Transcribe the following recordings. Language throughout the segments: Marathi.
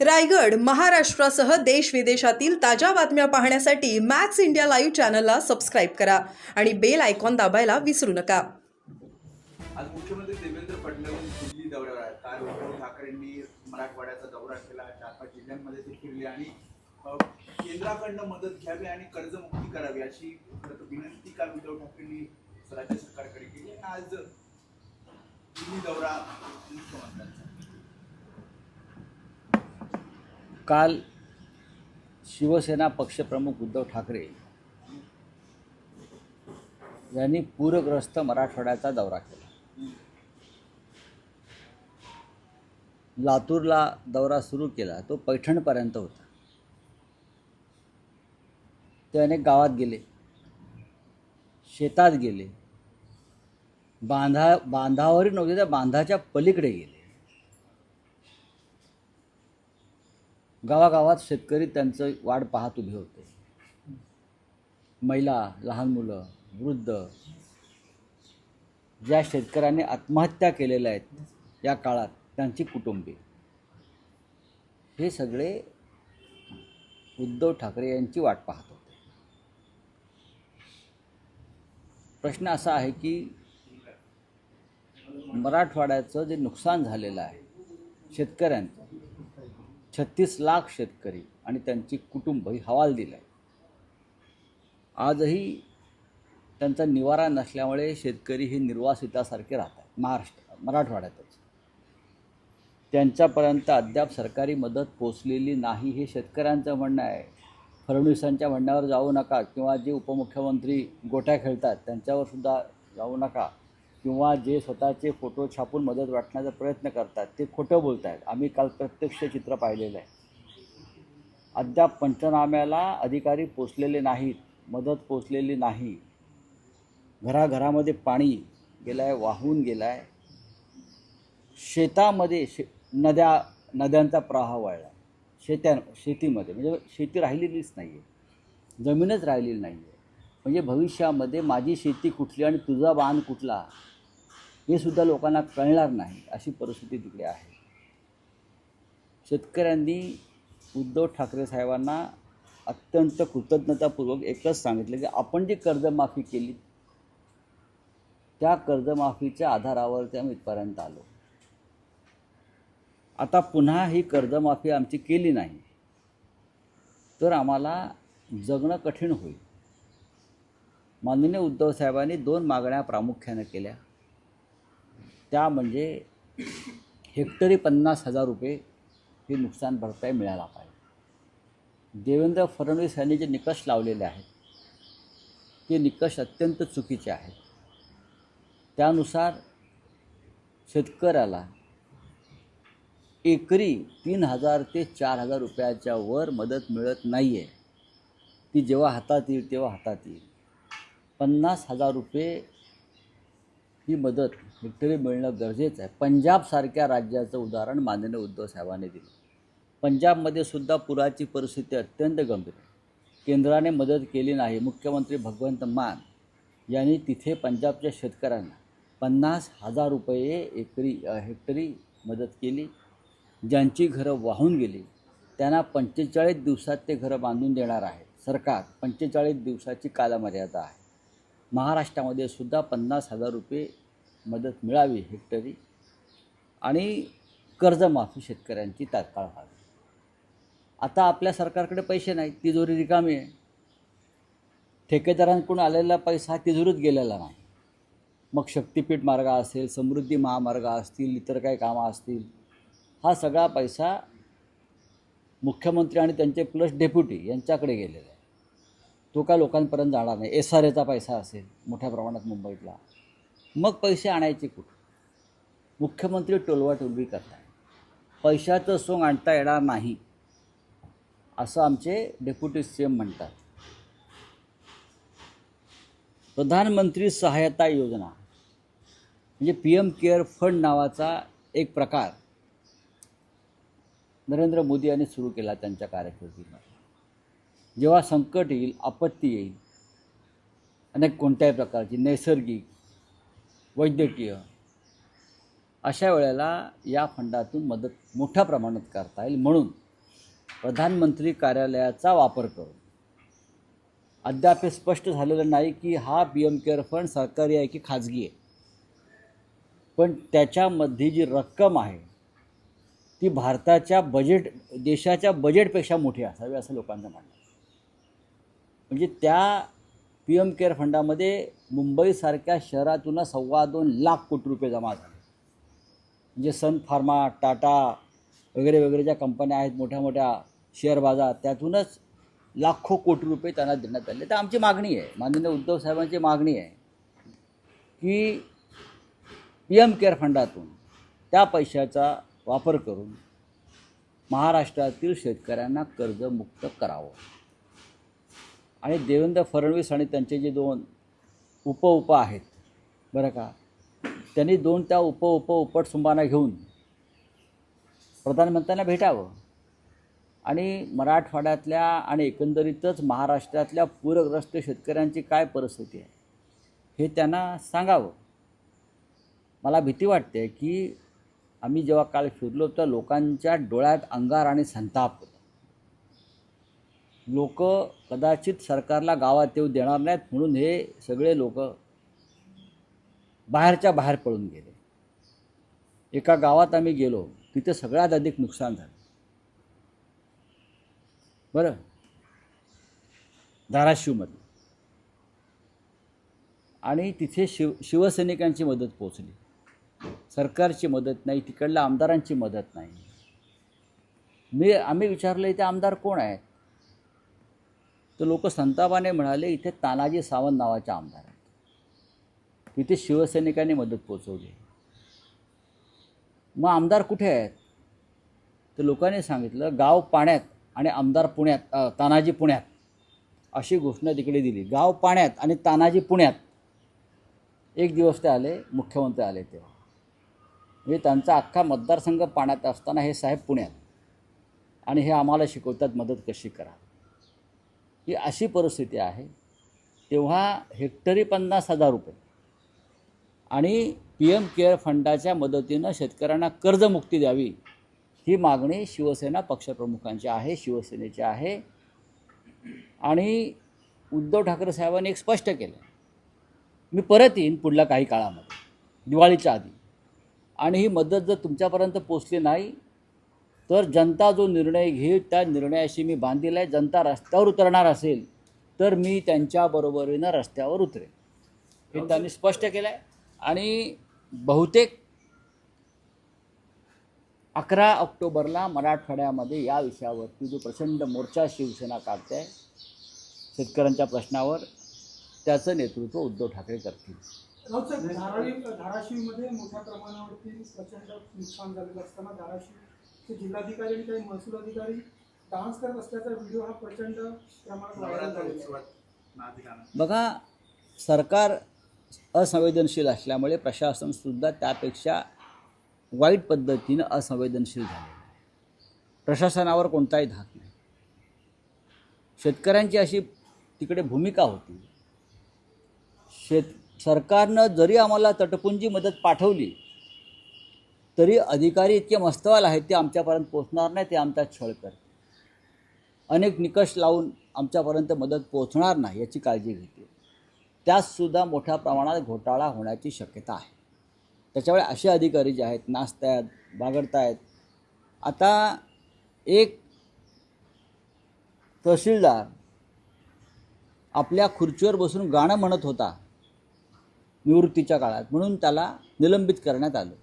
रायगड महाराष्ट्रासह देश विदेशातील ताज्या बातम्या पाहण्यासाठी मॅक्स इंडिया लाईव्ह चॅनलला सबस्क्राईब करा आणि बेल आयकॉन दाबायला विसरू नका. आज मुख्यमंत्री देवेंद्र फडणवीस दिल्ली दौऱ्यावर आहेत. काल उद्धव ठाकरेंनी मराठवाड्याचा दौरा केला चार पाच जिल्ह्यांमध्ये ते फिरले आणि केंद्राकडनं मदत घ्यावी आणि कर्जमुक्ती करावी अशी विनंती काल उद्धव ठाकरेंनी राज्य सरकारकडे केली. आणि आज दिल्ली दौरा मुख्यमंत्र्यांचा. काल शिवसेना पक्षप्रमुख उद्धव ठाकरे यांनी पूरग्रस्त मराठवाड्याचा दौरा केला. लातूरला दौरा सुरू केला तो पैठणपर्यंत होता. ते अनेक गावात गेले शेतात गेले बांधा बांधावरील नव्हते त्या बांधाच्या पलीकडे गेले. गावागावात शेतकरी त्यांचं वाट पाहत उभे होते. महिला लहान मुलं वृद्ध ज्या शेतकऱ्यांनी आत्महत्या केलेल्या आहेत या काळात त्यांची कुटुंबे. हे सगळे उद्धव ठाकरे यांची वाट पाहत होते. प्रश्न असा आहे की मराठवाड्याचं जे नुकसान झालेलं आहे शेतकऱ्यांचं छत्तीस लाख शेतकरी आणि त्यांची कुटुंब ही हवाल दिलं आहे आजही त्यांचा निवारा नसल्यामुळे शेतकरी हे निर्वासितासारखे राहतात. महाराष्ट्र मराठवाड्यातच. त्यांच्यापर्यंत अद्याप सरकारी मदत पोचलेली नाही हे शेतकऱ्यांचं म्हणणं आहे. फडणवीसांच्या म्हणण्यावर जाऊ नका किंवा जे उपमुख्यमंत्री गोट्या खेळतात त्यांच्यावर सुद्धा जाऊ नका. किंवा जे स्वतःचे फोटो छापून मदत वाटण्याचा प्रयत्न करतात ते खोटं बोलत आहेत आम्ही काल प्रत्यक्ष चित्र पाहिलेलं आहे. अद्याप पंचनाम्याला अधिकारी पोचलेले नाहीत मदत पोचलेली नाही. घराघरामध्ये पाणी गेलं आहे वाहून गेलं आहे शेतामध्ये शे नद्या नद्यांचा प्रवाह वाढला शेत्या शेतीमध्ये म्हणजे शेती राहिलेलीच नाही आहे जमीनच राहिलेली नाही आहे म्हणजे भविष्यामध्ये माझी शेती कुठली आणि तुझा बांध कुठला हे सुद्धा लोकांना कळणार नाही अशी परिस्थिती तिकडे आहे. शेतकऱ्यांनी उद्धव ठाकरे साहेबांना अत्यंत कृतज्ञतापूर्वक एकच सांगितलं की आपण जी कर्जमाफी केली त्या कर्जमाफीच्या आधारावरती आम्ही इथपर्यंत आलो. आता पुन्हा ही कर्जमाफी आमची केली नाही तर आम्हाला जगणं कठीण होईल. माननीय उद्धव साहेबांनी दोन मागण्या प्रामुख्यानं केल्या. त्या म्हणजे हेक्टरी पन्नास हजार रुपये ही नुकसान भरपाई मिळायला पाहिजे. देवेंद्र फडणवीस यांनी जे निकष लावलेले आहेत ते निकष अत्यंत चुकीचे आहेत. त्यानुसार शेतकऱ्याला एकरी तीन हजार ते चार हजार रुपयाच्या वर मदत मिळत नाही आहे ती जेव्हा हातात येईल तेव्हा हातात येईल. पन्नास हजार रुपये ही मदत हेक्टरी मिळणं गरजेचं आहे. पंजाबसारख्या राज्याचं उदाहरण माननीय उद्धव साहेबांनी दिलं. पंजाबमध्ये सुद्धा पुराची परिस्थिती अत्यंत गंभीर आहे. केंद्राने मदत केली नाही मुख्यमंत्री भगवंत मान यांनी तिथे पंजाबच्या शेतकऱ्यांना पन्नास हजार रुपये एकरी हेक्टरी मदत केली. ज्यांची घरं वाहून गेली त्यांना पंचेचाळीस दिवसात ते घरं बांधून देणार आहे सरकार पंचेचाळीस दिवसाची कालमर्यादा आहे. महाराष्ट्रामध्ये सुद्धा पन्नास हजार रुपये मदत मिळावी हेक्टरी आणि कर्जमाफी शेतकऱ्यांची तात्काळ व्हावी आता आपल्या सरकारकडे पैसे नाहीत तिजोरी रिकामी आहे. ठेकेदारांकडून आलेला पैसा तिजोरीत गेलेला नाही. मग शक्तिपीठ मार्ग असेल समृद्धी महामार्ग असतील इतर काही कामं असतील हा सगळा पैसा मुख्यमंत्री आणि त्यांचे प्लस डेप्युटी यांच्याकडे गेलेला आहे. तो काय लोकांपर्यंत जाणार नाही. एस आर एचा पैसा असेल मोठ्या प्रमाणात मुंबईतला. मग पैसे आणायचे कुठं? मुख्यमंत्री टोलवाटोलवी करताय. पैशाचं सोंग आणता येणार नाही असं आमचे डेप्युटी सी एम म्हणतात. प्रधानमंत्री सहायता योजना म्हणजे पी एम केअर फंड नावाचा एक प्रकार नरेंद्र मोदी यांनी सुरू केला त्यांच्या कार्यकिर्दीमध्ये जेव्हा संकट येईल आपत्ती येईल अनेक कोणत्याही प्रकारची नैसर्गिक वैद्यकीय. अशा वेळेला या फंडातून मदत मोठ्या प्रमाणात करता येईल म्हणून प्रधानमंत्री कार्यालयाचा वापर करून. अद्याप हे स्पष्ट झालेलं नाही की हा पी एम केअर फंड सरकारी आहे की खाजगी आहे. पण त्याच्यामध्ये जी रक्कम आहे ती भारताच्या बजेट देशाच्या बजेटपेक्षा मोठी असावी असं लोकांचं म्हणणं म्हणजे त्या पी एम केअर फंडामध्ये मुंबईसारख्या शहरातूनच सव्वा दोन लाख कोटी रुपये जमा झाले. म्हणजे सन फार्मा टाटा वगैरे वगैरे ज्या कंपन्या आहेत मोठ्या मोठ्या शेअर बाजार त्यातूनच लाखो कोटी रुपये त्यांना देण्यात आले. तर आमची मागणी आहे माननीय उद्धव साहेबांची मागणी आहे की पी एम केअर फंडातून त्या पैशाचा वापर करून महाराष्ट्रातील शेतकऱ्यांना कर्जमुक्त करावं. आणि देवेंद्र फडणवीस आणि त्यांचे जे दोन उप उप आहेत. बरं का? त्यांनी दोन त्या उप उप उपटसुंबांना घेऊन प्रधानमंत्र्यांना भेटावं. आणि मराठवाड्यातल्या आणि एकंदरीतच महाराष्ट्रातल्या पूरग्रस्त शेतकऱ्यांची काय परिस्थिती आहे हे त्यांना सांगावं. मला भीती वाटते की आम्ही जेव्हा काल फिरलो तर लोकांच्या डोळ्यात अंगार आणि संताप होता. लोक कदाचित सरकारला गावात येऊ देणार नाहीत म्हणून हे सगळे लोक बाहेरच्या बाहेर पळून गेले. एका गावात आम्ही गेलो तिथे सगळ्यात अधिक नुकसान झालं. बरं? धाराशिवमध्ये आणि तिथे शिव शिवसैनिकांची मदत पोचली सरकारची मदत नाही तिकडल्या आमदारांची मदत नाही. मी आम्ही विचारलं इथे आमदार कोण आहेत? तर लोक संतापाने म्हणाले इथे तानाजी सावंत नावाच्या आमदार आहेत. तिथे शिवसैनिकांनी मदत पोचवली मग आमदार कुठे आहेत? तर लोकांनी सांगितलं गाव पाण्यात आणि आमदार पुण्यात तानाजी पुण्यात. अशी घोषणा तिकडे दिली. गाव पाण्यात आणि तानाजी पुण्यात. एक दिवस ते आले मुख्यमंत्री आले तेव्हा. म्हणजे त्यांचा अख्खा मतदारसंघ पाण्यात असताना हे साहेब पुण्यात. आणि हे आम्हाला शिकवतात मदत कशी करा ही अशी परिस्थिती आहे तेव्हा हेक्टरी पन्नास हजार रुपये. आणि पी एम केअर फंडाच्या मदतीनं शेतकऱ्यांना कर्जमुक्ती द्यावी ही मागणी शिवसेना पक्षप्रमुखांची आहे शिवसेनेची आहे. आणि उद्धव ठाकरे साहेबांनी एक स्पष्ट केलं मी परत येईन पुढल्या काही काळामध्ये दिवाळीच्या आधी. आणि ही मदत जर तुमच्यापर्यंत पोचली नाही तर जनता जो निर्णय घेईल त्या निर्णयाशी मी बांधील आहे. जनता रस्त्यावर उतरणार असेल तर मी त्यांच्याबरोबरीनं रस्त्यावर उतरेन. हे त्यांनी स्पष्ट केलं आहे आणि बहुतेक अकरा ऑक्टोबरला मराठवाड्यामध्ये या विषयावरती जो प्रचंड मोर्चा शिवसेना काढते आहे शेतकऱ्यांच्या प्रश्नावर त्याचं नेतृत्व उद्धव ठाकरे करतील. धाराशिवमध्ये मोठ्या प्रमाणावरती प्रचंड नुकसान झालेलं असताना धाराशिवचे जिल्हाधिकारी आणि काही महसूल अधिकारी डान्स करत असल्याचा व्हिडिओ हा प्रचंड प्रमाणात व्हायरल झालेला आहे. बघा सरकार असंवेदनशील असल्यामुळे प्रशासनसुद्धा त्यापेक्षा वाईट पद्धतीनं असंवेदनशील झालेलं आहे. प्रशासनावर कोणताही धाक नाही. शेतकऱ्यांची अशी तिकडे भूमिका होती. शेत सरकारनं जरी आम्हाला तटपुंजी मदत पाठवली तरी अधिकारी इतके मस्तवाल आहेत ते आमच्यापर्यंत पोचणार नाही ते आमचा छळ करते अनेक निकष लावून आमच्यापर्यंत मदत पोचणार नाही याची काळजी घेते त्यातसुद्धा मोठ्या प्रमाणात घोटाळा होण्याची शक्यता आहे. त्याच्यामुळे असे अधिकारी जे आहेत नाचत आहेत बागडत आहेत आता एक तहसीलदार आपल्या खुर्चीवर बसून गाणं म्हणत होता निवृत्तीच्या काळात म्हणून त्याला निलंबित करण्यात आलं.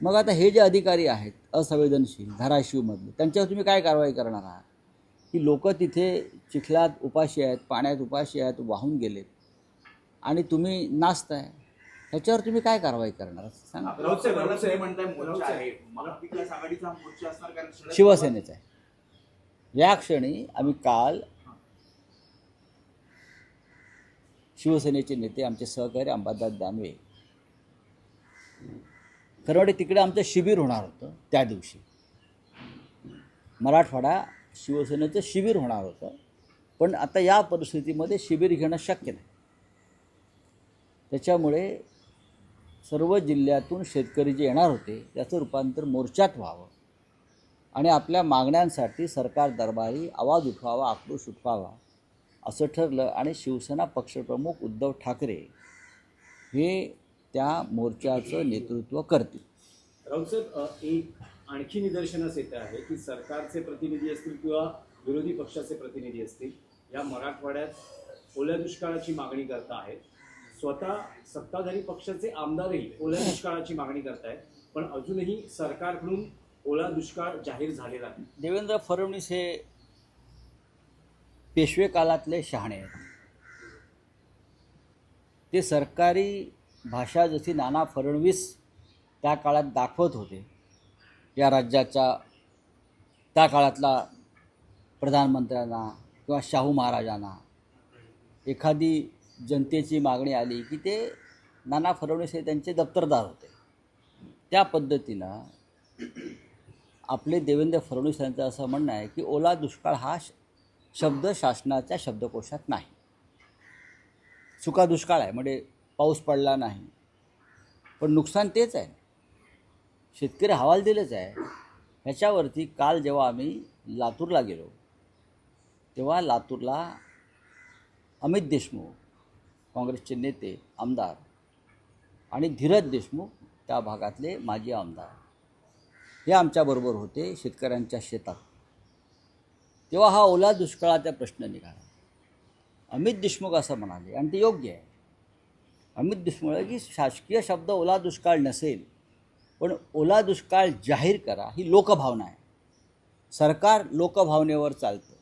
मग आता हे जे अधिकारी आहेत असंवेदनशील धाराशिवमधले त्यांच्यावर तुम्ही काय कारवाई करणार आहात? की लोक तिथे चिखलात उपाशी आहेत पाण्यात उपाशी आहेत वाहून गेलेत आणि तुम्ही नाचताय ह्याच्यावर तुम्ही काय कारवाई करणार सांगा. शिवसेनेचा आहे. या क्षणी आम्ही काल शिवसेनेचे नेते आमचे सहकारी अंबादास दानवे खरं तिकडे आमचं शिबिर होणार होतं त्या दिवशी. मराठवाडा शिवसेनेचं शिबिर होणार होतं. पण आता या परिस्थितीमध्ये शिबिर घेणं शक्य नाही. त्याच्यामुळे सर्व जिल्ह्यातून शेतकरी जे येणार होते त्याचं रूपांतर मोर्चात व्हावं. आणि आपल्या मागण्यांसाठी सरकार दरबारी आवाज उठवावा आक्रोश उठवावा असं ठरलं. आणि शिवसेना पक्षप्रमुख उद्धव ठाकरे हे त्या मोर्चाचं नेतृत्व करतील. राऊतसाहेब अ, एक आणखी निदर्शनास येत आहे की सरकारचे प्रतिनिधी असतील किंवा विरोधी पक्षाचे प्रतिनिधी असतील या मराठवाड्यात ओल्या दुष्काळाची मागणी करत आहेत. स्वतः सत्ताधारी पक्षाचे आमदारही ओल्या दुष्काळाची मागणी करतायत पण अजूनही सरकारकडून ओला दुष्काळ जाहीर झालेला नाही. देवेंद्र फडणवीस हे पेशवे काळातले शहाणे आहेत. ते सरकारी भाषा जशी नाना फडणवीस त्या काळात दाखवत होते या राज्याच्या त्या काळातला प्रधानमंत्र्यांना किंवा शाहू महाराजांना एखादी जनतेची मागणी आली की ते नाना फडणवीस हे त्यांचे दप्तरदार होते. त्या पद्धतीनं आपले देवेंद्र फडणवीस यांचं असं म्हणणं आहे की ओला दुष्काळ हा श- शब्द शासनाच्या शब्दकोशात नाही. सुका दुष्काळ आहे म्हणजे पाऊस पडला नाही. पण नुकसान तेच आहे. शेतकरी हवाल दिलंच आहे. ह्याच्यावरती काल जेव्हा आम्ही लातूरला गेलो तेव्हा लातूरला अमित देशमुख काँग्रेसचे नेते आमदार आणि धीरज देशमुख त्या भागातले माजी आमदार हे आमच्याबरोबर होते शेतकऱ्यांच्या शेतात. तेव्हा हा ओला दुष्काळाचा प्रश्न निघाला. अमित देशमुख असं म्हणाले आणि ते योग्य आहे. अमित देशमुख की शासकीय शब्द ओला दुष्काळ नसेल पण ओला दुष्काळ जाहीर करा ही लोकभावना आहे. सरकार लोकभावनेवर चालतं.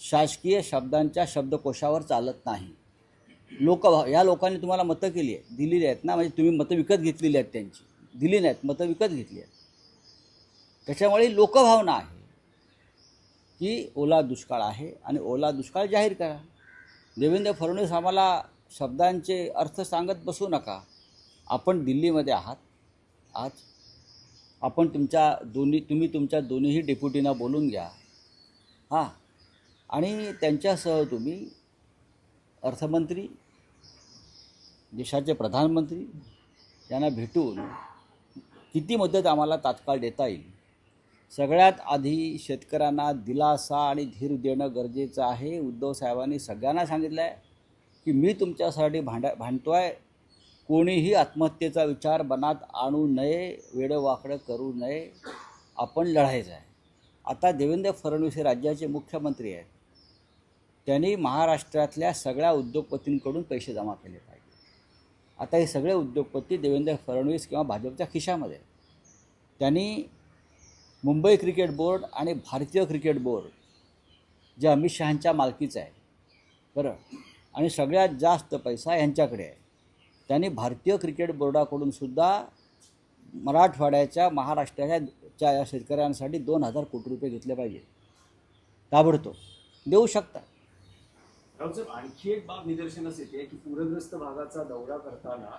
शासकीय शब्दांच्या शब्दकोशावर चालत नाही. लोकभाव या लोकांनी तुम्हाला मतं केली आहे दिलेली आहेत ना? म्हणजे तुम्ही मतं विकत घेतलेली आहेत त्यांची. दिली नाहीत मतं विकत घेतली आहेत. त्याच्यामुळे लोकभावना आहे की ओला दुष्काळ आहे आणि ओला दुष्काळ जाहीर करा. देवेंद्र फडणवीस आम्हाला शब्दांचे अर्थ सांगत बसू नका. आपण दिल्लीमध्ये आहात. आज आपण तुमच्या दोन्ही तुम्ही तुमच्या दोन्हीही डेप्युटींना बोलून घ्या. हां. आणि त्यांच्यासह तुम्ही अर्थमंत्री देशाचे प्रधानमंत्री यांना भेटून किती मदत आम्हाला तात्काळ देता येईल? सगळ्यात आधी शेतकऱ्यांना दिलासा आणि धीर देणं गरजेचं आहे. उद्धव साहेबांनी सगळ्यांना सांगितलं आहे की मी तुमच्यासाठी भांडा भांडतो आहे कोणीही आत्महत्येचा विचार मनात आणू नये वेडंवाकडं करू नये. आपण लढायचं आहे. आता देवेंद्र फडणवीस हे राज्याचे मुख्यमंत्री आहेत. त्यांनी महाराष्ट्रातल्या सगळ्या उद्योगपतींकडून पैसे जमा केले पाहिजे. आता हे सगळे उद्योगपती देवेंद्र फडणवीस किंवा भाजपच्या खिशामध्ये त्यांनी मुंबई क्रिकेट बोर्ड आणि भारतीय क्रिकेट बोर्ड जे अमित शहांच्या मालकीचं आहे. बरं आणि सगळ्यात जास्त पैसा यांच्याकडे आहे. त्यांनी भारतीय क्रिकेट बोर्डाकडून सुद्धा मराठवाड्याच्या महाराष्ट्राच्या च्या या शेतकऱ्यांसाठी दोन हजार कोटी रुपये घेतले पाहिजे. ताबडतोब. देऊ शकता. आणखी एक बाब निदर्शनास येते की पूरग्रस्त भागाचा दौरा करताना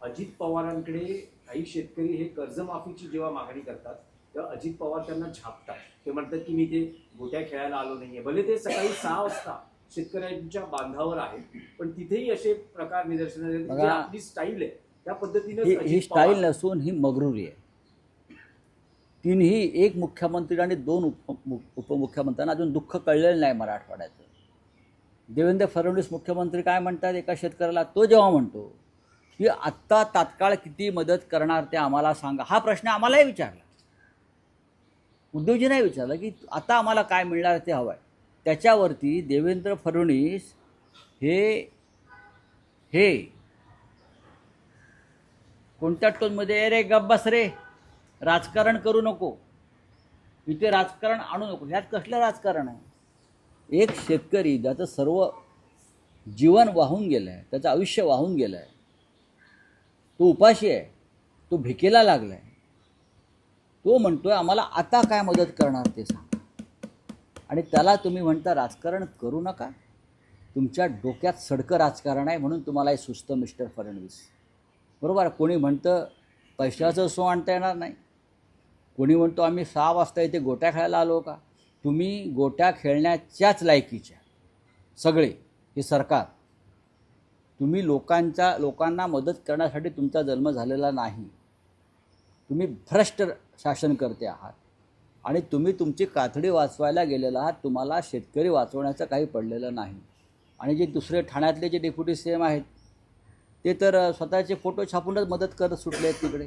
अजित पवारांकडे काही शेतकरी हे कर्जमाफीची जेव्हा मागणी करतात तेव्हा अजित पवार त्यांना छापतात ते म्हणतात की मी ते गोट्या खेळायला आलो नाहीये. भले ते सकाळी सहा वाजता शेतकऱ्यांच्या बांधावर आहेत पण तिथेही असे प्रकार बघा. आपली स्टाईल आहे त्या पद्धतीने ही ही स्टाईल नसून ही मगरुरी आहे. तीनही एक मुख्यमंत्री आणि दोन उप मु- उपमुख्यमंत्र्यांना अजून दुःख कळलेलं नाही मराठवाड्याचं. देवेंद्र फडणवीस मुख्यमंत्री काय म्हणतात एका शेतकऱ्याला? तो जेव्हा म्हणतो की आत्ता तात्काळ किती मदत करणार ते आम्हाला सांगा. हा प्रश्न आम्हालाही विचारला. उद्धवजी नाही विचारलं की आता आम्हाला काय मिळणार ते हवं आहे त्याच्यावरती देवेंद्र फडणवीस हे हे कोणत्या टोनमध्ये? रे गब्बस रे. राजकारण करू नको. इथे राजकारण आणू नको. ह्यात कसलं राजकारण आहे? एक शेतकरी ज्याचं सर्व जीवन वाहून गेलं आहे त्याचं आयुष्य वाहून गेलं आहे तो उपाशी आहे तो भिकेला लागला आहे तो म्हणतोय आम्हाला आता काय मदत करणार ते सांग. आणि त्याला तुम्ही म्हणता राजकारण करू नका. तुमच्या डोक्यात सडकं राजकारण आहे म्हणून तुम्हाला हे सुचतं मिस्टर फडणवीस. बरोबर? कोणी म्हणतं पैशाचं सो आणता येणार नाही. कोणी म्हणतो आम्ही सहा वाजता इथे गोट्या खेळायला आलो का? तुम्ही गोट्या खेळण्याच्याच लायकीच्या. सगळे हे सरकार. तुम्ही लोकांच्या लोकांना मदत करण्यासाठी तुमचा जन्म झालेला नाही. तुम्ही भ्रष्ट शासन करते आहात. आणि तुम्ही तुमची कातडी वाचवायला गेलेला आहात तुम्हाला शेतकरी वाचवण्याचं काही पडलेलं नाही. आणि जे दुसरे ठाण्यातले जे डेप्युटी सी एम आहेत ते तर स्वतःचे फोटो छापूनच मदत करत सुटले आहेत तिकडे.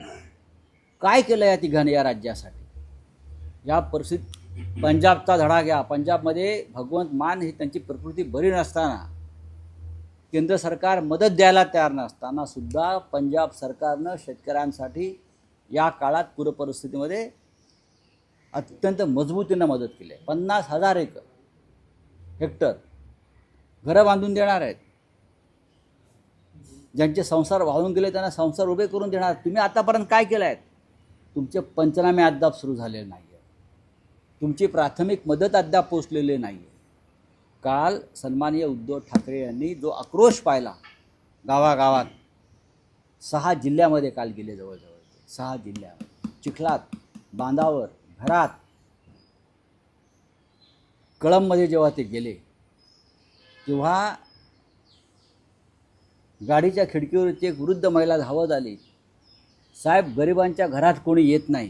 काय केलं या तिघांनी या राज्यासाठी? या परिस्थितीत पंजाबचा धडा घ्या. पंजाबमध्ये भगवंत मान ही त्यांची प्रकृती बरी नसताना केंद्र सरकार मदत द्यायला तयार नसताना सुद्धा पंजाब सरकारनं शेतकऱ्यांसाठी या काळात पूरपरिस्थितीमध्ये अत्यंत मजबूतीनं मदत केली आहे. पन्नास हजार एकर हेक्टर घरं बांधून देणार आहेत. ज्यांचे संसार वाहून गेले त्यांना संसार उभे करून देणार. तुम्ही आतापर्यंत काय केलं आहे? तुमचे पंचनामे अद्याप सुरू झालेले नाही आहे तुमची प्राथमिक मदत अद्याप पोचलेली नाही आहे काल सन्माननीय उद्धव ठाकरे यांनी जो आक्रोश पाहिला गावागावात सहा जिल्ह्यामध्ये काल गेले जवळजवळ. सहा जिल्ह्यामध्ये चिखलात बांधावर घरात. कळंबमध्ये जेव्हा ते गेले तेव्हा गाडीच्या खिडकीवरची एक वृद्ध महिला धावत आली. साहेब गरिबांच्या घरात कोणी येत नाही.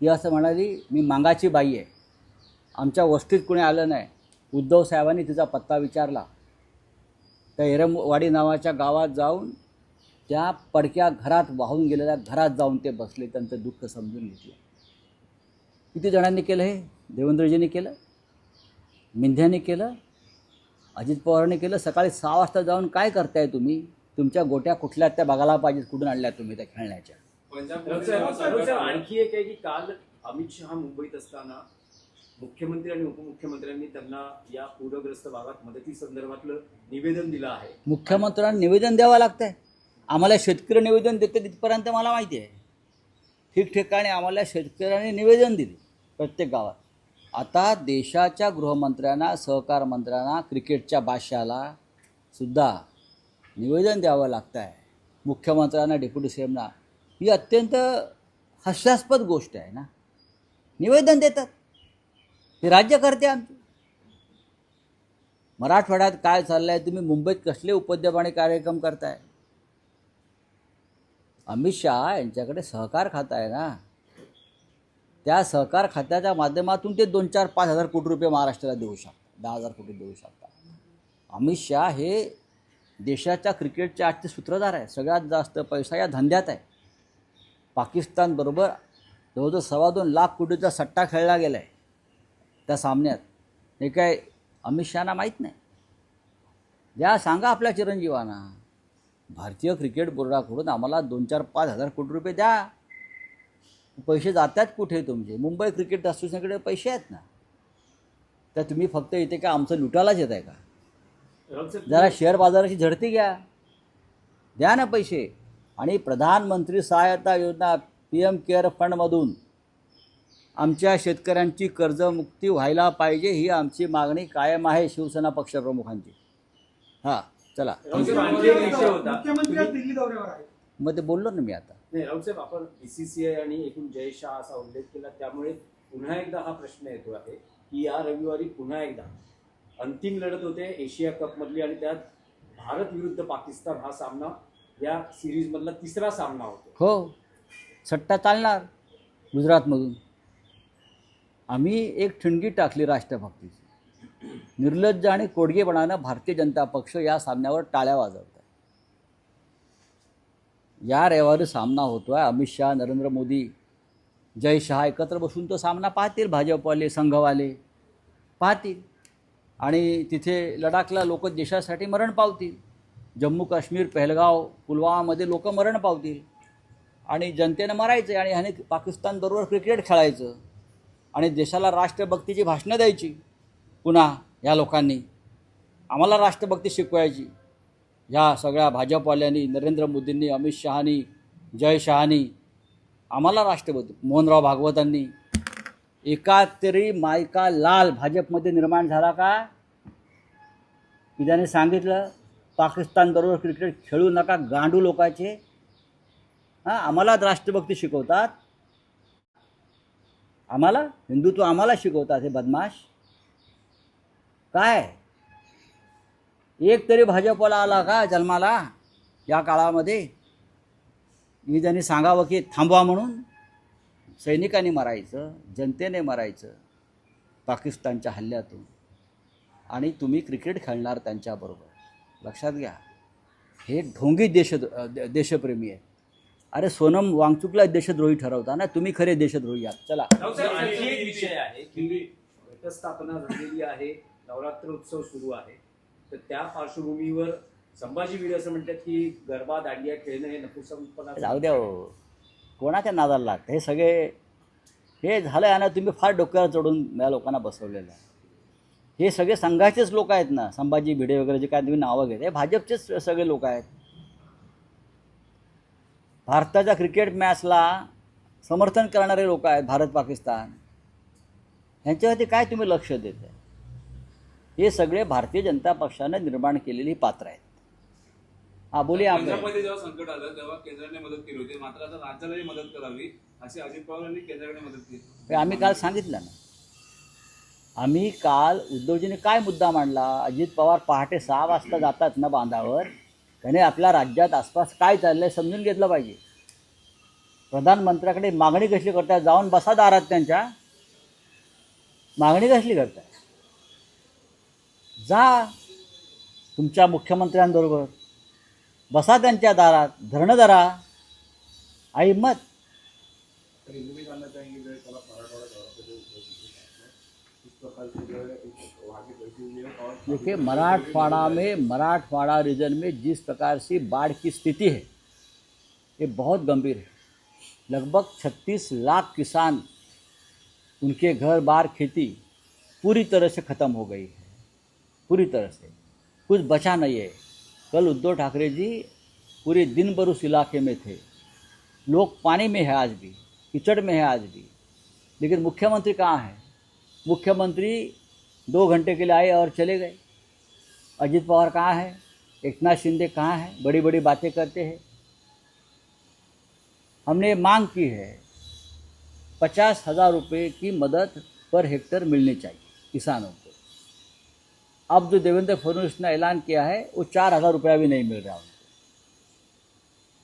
ती असं म्हणाली मी मांगाची बाई आहे. आमच्या वस्तीत कोणी आलं नाही. उद्धव साहेबांनी तिचा पत्ता विचारला. त्या एरमवाडी नावाच्या गावात जाऊन त्या पडक्या घरात वाहून गेलेल्या घरात जाऊन ते बसले त्यांचं दुःख समजून घेतलं. किती जणांनी केलं हे? देवेंद्रजींनी केलं? मिंध्याने केलं? अजित पवारांनी केलं? सकाळी सहा वाजता जाऊन काय करताय तुम्ही? तुमच्या गोट्या कुठल्या त्या बघायला पाहिजेत कुठून आणल्या तुम्ही त्या खेळण्याच्या? आणखी एक आहे की काल अमित शहा मुंबईत असताना मुख्यमंत्री आणि उपमुख्यमंत्र्यांनी त्यांना या पूरग्रस्त भागात मदती संदर्भातलं निवेदन दिलं आहे. मुख्यमंत्र्यांना निवेदन द्यावं लागतंय. आम्हाला शेतकरी निवेदन देते तिथपर्यंत मला माहिती आहे. ठिकठिकाणी आम्हाला शेतकऱ्यांनी निवेदन दिले. प्रत्येक गावात आता देशाच्या गृहमंत्र्यांना सहकार मंत्र्यांना क्रिकेटच्या बादशाला सुद्धा निवेदन द्यावं लागतं आहे मुख्यमंत्र्यांना डेप्युटी सीएमना. ही अत्यंत हास्यास्पद गोष्ट आहे ना. निवेदन देतात. हे राज्य करते आमचे. मराठवाड्यात काय चाललं आहे तुम्ही मुंबईत कसले उपद्यमाने कार्यक्रम करताय? अमित शहा यांच्याकडे सहकार खातं आहे ना. त्या सहकार खात्याच्या माध्यमातून ते दोन चार पाच हजार कोटी रुपये महाराष्ट्राला देऊ शकतात. दहा हजार कोटी देऊ शकतात. अमित शहा हे देशाच्या क्रिकेटचे आजचे सूत्रधार आहे सगळ्यात जास्त पैसा या धंद्यात आहे. पाकिस्तानबरोबर जवळजवळ सव्वा दोन लाख कोटीचा सट्टा खेळला गेला आहे त्या सामन्यात हे काय अमित शहाना माहीत नाही? द्या सांगा आपल्या चिरंजीवांना. भारतीय क्रिकेट बोर्डाकडून आम्हाला दोन चार पाच हजार कोटी रुपये द्या. पैसे जातात कुठे तुमचे? मुंबई क्रिकेट असोसिएशनकडे पैसे आहेत ना? तर तुम्ही फक्त इथे काय आमचं लुटायलाच येत आहे का जरा शेअर बाजाराची झडती घ्या. द्या ना पैसे. आणि प्रधानमंत्री सहायता योजना पी एम केअर फंडमधून आमच्या शेतकऱ्यांची कर्जमुक्ती व्हायला पाहिजे ही आमची मागणी कायम आहे शिवसेना पक्षप्रमुखांची. हां चला. मग ते बोललो ना मी आता. नाही राऊत साहेब आपण बीसीसीआय आणि एकूण जय शाह असा उल्लेख केला त्यामुळे पुन्हा एकदा हा प्रश्न येतो आहे की या रविवारी पुन्हा एकदा अंतिम लढत होते एशिया कपमधली आणि त्यात भारत विरुद्ध पाकिस्तान हा सामना या सिरीजमधला तिसरा सामना होतो. हो सट्टा चालणार गुजरातमधून. आम्ही एक ठिणगी टाकली राष्ट्रभक्तीची. निर्लज्ज आणि कोडगेपणानं भारतीय जनता पक्ष या सामन्यावर टाळ्या वाजवतो या रविवारी सामना होतो आहे अमित शहा नरेंद्र मोदी जय शहा एकत्र बसून तो सामना पाहतील भाजपवाले संघवाले पाहतील. आणि तिथे लडाखला लोक देशासाठी मरण पावतील. जम्मू काश्मीर पहलगाव पुलवामामध्ये लोक मरण पावतील. आणि जनतेनं मरायचं आणि ह्याने पाकिस्तानबरोबर क्रिकेट खेळायचं. आणि देशाला राष्ट्रभक्तीची भाषणं द्यायची पुन्हा या लोकांनी. आम्हाला राष्ट्रभक्ती शिकवायची. ह्या सगळ्या भाजपवाल्यांनी नरेंद्र मोदींनी अमित शहानी जय शहानी आम्हाला राष्ट्रपती मोहनराव भागवतांनी. एका तरी मायका लाल भाजपमध्ये निर्माण झाला का? की त्याने सांगितलं पाकिस्तानबरोबर क्रिकेट खेळू नका गांडू लोकाचे. हां आम्हाला राष्ट्रभक्ती शिकवतात. आम्हाला हिंदुत्व आम्हाला शिकवतात हे बदमाश. काय? एक तरी भाजपला आला का जन्माला? या काळामध्ये? मी त्यांनी सांगावं की थांबवा म्हणून. सैनिकांनी मरायचं जनतेने मरायचं पाकिस्तानच्या हल्ल्यातून. आणि तुम्ही क्रिकेट खेळणार त्यांच्याबरोबर. लक्षात घ्या. हे ढोंगी देश देशप्रेमी आहेत. अरे सोनम वांगचुकला देशद्रोही ठरवता ना? तुम्ही खरे देशद्रोही आहात. चला. आणखी एक विषय आहे की घटस्थापना झालेली आहे. नवरात्र उत्सव सुरू आहे. तर त्या पार्श्वभूमीवर संभाजी भिडे असं म्हणतात की गरबा दांडिया खेळणं हे नपुसंपणा जाऊ द्या हो. कोणाच्या नादाला लागतं? हे सगळे हे झालं आहे ना तुम्ही फार डोक्यावर चढून या लोकांना बसवलेलं आहे. हे सगळे संघाचेच लोक आहेत ना? संभाजी भिडे वगैरे जे काय तुम्ही नावं घेत हे भाजपचेच सगळे लोक आहेत. भारताच्या क्रिकेट मॅचला समर्थन करणारे लोक आहेत भारत पाकिस्तान. ह्यांच्यावरती काय तुम्ही लक्ष देत आहे हे सगळे भारतीय जनता पक्षानं निर्माण केलेली पात्र आहेत. हा आपण पंजाबमध्ये जेव्हा संकट आलं तेव्हा केंद्राने मदत केली होती. मात्र आता राज्यालाही मदत करावी अशी अजित पवार यांनी केंद्राकडे मदत केली. आम्ही काल सांगितलं ना. आम्ही काल उद्धवजीने काय मुद्दा मांडला? अजित पवार पहाटे सहा वाजता जातात ना बांधावर? त्याने आपल्या राज्यात आसपास काय चाललंय समजून घेतलं पाहिजे. प्रधानमंत्र्याकडे मागणी कसली करताय? जाऊन बसा दारात त्यांच्या. मागणी कसली करताय? जा तुमच्या मुख्यमंत्र्यांबरोबर. बसा त्यांच्या दारात धरणं धरा. आई मत. देखिए मराठवाड़ा में मराठवाड़ा रीजन में जिस प्रकार से बाढ़ की स्थिति है ये बहुत गंभीर है। लगभग 36 लाख किसान उनके घर बार खेती पूरी तरह से ख़त्म हो गई है। पूरी तरह से। कुछ बचा नहीं है। कल उद्धव ठाकरे जी पूरे दिन भर उस इलाके में थे। लोग पानी में है आज भी, कीचड़ में है आज भी। लेकिन मुख्यमंत्री कहाँ है? मुख्यमंत्री दो घंटे के लिए आए और चले गए। अजीत पवार कहाँ है? एकनाथ शिंदे कहाँ है? बड़ी बड़ी बातें करते हैं। हमने मांग की है, पचास हज़ार रुपये की मदद पर हेक्टर मिलनी चाहिए किसानों को। अब जो देवेंद्र फडणवीस ने ऐलान किया है, वो चार हज़ार रुपया भी नहीं मिल रहा उनको।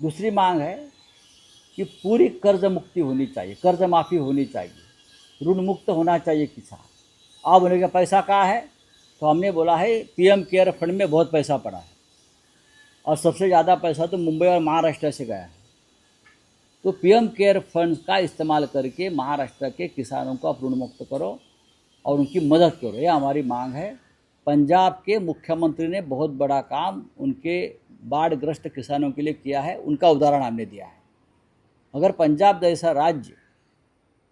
दूसरी मांग है कि पूरी कर्ज मुक्ति होनी चाहिए, कर्ज माफ़ी होनी चाहिए, ऋण मुक्त होना चाहिए किसान। अब उन्हें पैसा कहाँ है? तो हमने बोला है, पीएम केयर फंड में बहुत पैसा पड़ा है। और सबसे ज़्यादा पैसा तो मुंबई और महाराष्ट्र से गया है। तो पीएम केयर फंड का इस्तेमाल करके महाराष्ट्र के किसानों को आप ऋण मुक्त करो और उनकी मदद करो ये हमारी मांग है। पंजाब के मुख्यमंत्री ने बहुत बड़ा काम उनके बाढ़ग्रस्त किसानों के लिए किया है, उनका उदाहरण हमने दिया है। अगर पंजाब जैसा राज्य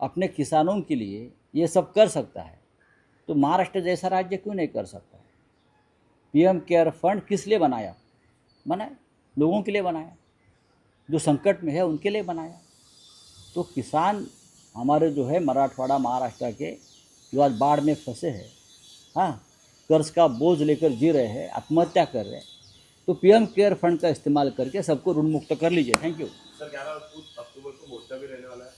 अपने किसानों के लिए ये सब कर सकता है तो महाराष्ट्र जैसा राज्य क्यों नहीं कर सकता है? पीएम केयर फंड किस लिए बनाया? बनाया, लोगों के लिए बनाया, जो संकट में है उनके लिए बनाया। तो किसान हमारे जो है मराठवाड़ा, महाराष्ट्र के, जो आज बाढ़ में फंसे हैं हाँ कर्ज का बोझ लेकर जी रहे हैं आत्महत्या कर रहे हैं तो पीएम केयर फंड का इस्तेमाल करके सबको ऋण मुक्त कर लीजिए। थैंक यू सर ग्यारह अक्टूबर को मोर्चा भी रहने वाला है।